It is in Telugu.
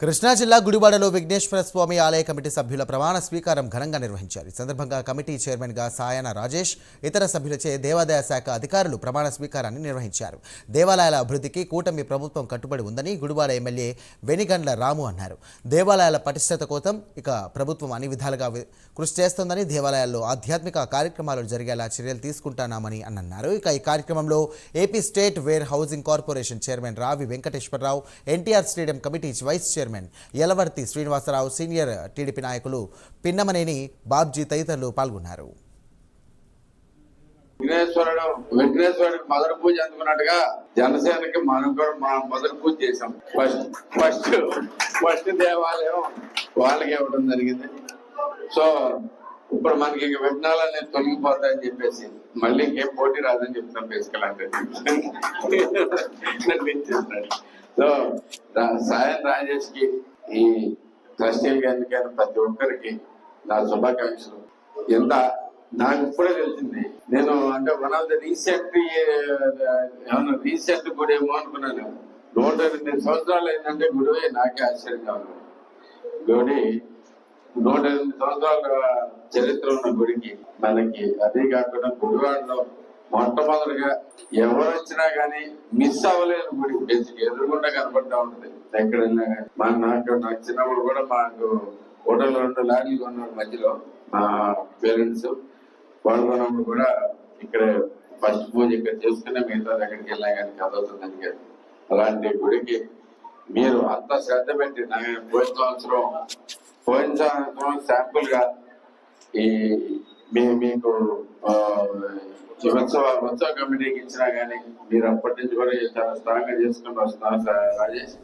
కృష్ణా జిల్లా గుడివాడలో విఘ్నేశ్వర స్వామి ఆలయ కమిటీ సభ్యుల ప్రమాణ స్వీకారం ఘనంగా నిర్వహించారు. ఈ సందర్భంగా కమిటీ చైర్మన్గా సాయన రాజేష్ ఇతర సభ్యులచే దేవాదాయ శాఖ అధికారులు ప్రమాణ స్వీకారాన్ని నిర్వహించారు. దేవాలయాల అభివృద్ధికి కూటమి ప్రభుత్వం కట్టుబడి ఉందని గుడివాడ ఎమ్మెల్యే వెనిగండ్ల రాము అన్నారు. దేవాలయాల పటిష్టత కోసం ఇక ప్రభుత్వం అన్ని విధాలుగా కృషి చేస్తోందని దేవాలయాల్లో ఆధ్యాత్మిక కార్యక్రమాలు జరిగేలా చర్యలు తీసుకుంటానామని అన్నారు ఇక ఈ కార్యక్రమంలో AP state warehousing corporation chairman Ravi Venkateswararao NTR stadium committee vice chairman Yalavarthi Srinivasarao senior TDP నాయకులు పిన్నమనేని బాబ్జీ తదితరులు పాల్గొన్నారు. విఘ్నేశ్వరుడు వెంకటేశ్వరుడికి మొదటి పూజ అందుకున్నట్టుగా జనసేనకి మనం కూడా మనం మొదటి పూజ చేసాం ఫస్ట్ ఫస్ట్ ఫస్ట్ దేవాలయం వాళ్ళకి ఇవ్వడం జరిగింది. సో ఇప్పుడు మనకి ఇంక విఘ్నాలన్నీ తొలగిపోతాయని చెప్పేసి మళ్ళీ ఇంకేం పోటీ రాదని చెప్తాం బేసికల్ అంటే. సో సాయం రాజేష్కి ఈ ట్రస్టీలు ఎన్నికైన ప్రతి ఒక్కరికి నా శుభాకాంక్షలు. ఎంత నాకు ఇప్పుడే తెలిసింది. నేను అంటే వన్ ఆఫ్ ద రీసెంట్ ఏమన్నా రీసెంట్ గుడి ఏమో అనుకున్నాను. నూట ఎనిమిది సంవత్సరాలు అయిందంటే గుడి నాకే ఆశ్చర్యంగా ఉంది గుడి నూట ఎనిమిది సంవత్సరాల చరిత్ర ఉన్న గుడికి మనకి అదే కాకుండా గుడివాడలో మొట్టమొదటిగా ఎవరు వచ్చినా గానీ మిస్ అవ్వలేదు గుడి. బేసిక్ ఎదురుగుండా కనపడతా ఉంటది. ఎక్కడ వెళ్ళినా కానీ మా నాకు నాకు చిన్నప్పుడు కూడా మాకు హోటల్ రెండు లారీలు కొన్నాడు మధ్యలో. మా పేరెంట్స్. వాళ్ళు కొన్నప్పుడు కూడా ఇక్కడ ఫస్ట్ పూజ ఇక్కడ చేసుకునే మిగతా దగ్గరికి వెళ్ళినా కానీ కదవుతుందని కాదు అలాంటి గుడికి మీరు అంత శ్రద్ధ పెట్టి నా పోయిన సంవత్సరం పోయిన సంవత్సరం శాంపుల్గా ఈ మీకు ఉత్సవ ఉత్సవ కమిటీకి ఇచ్చినా కానీ మీరు అప్పటి నుంచి కూడా చాలా స్ట్రాంగ్గా చేసుకుని వస్తున్నారు రాజేష్.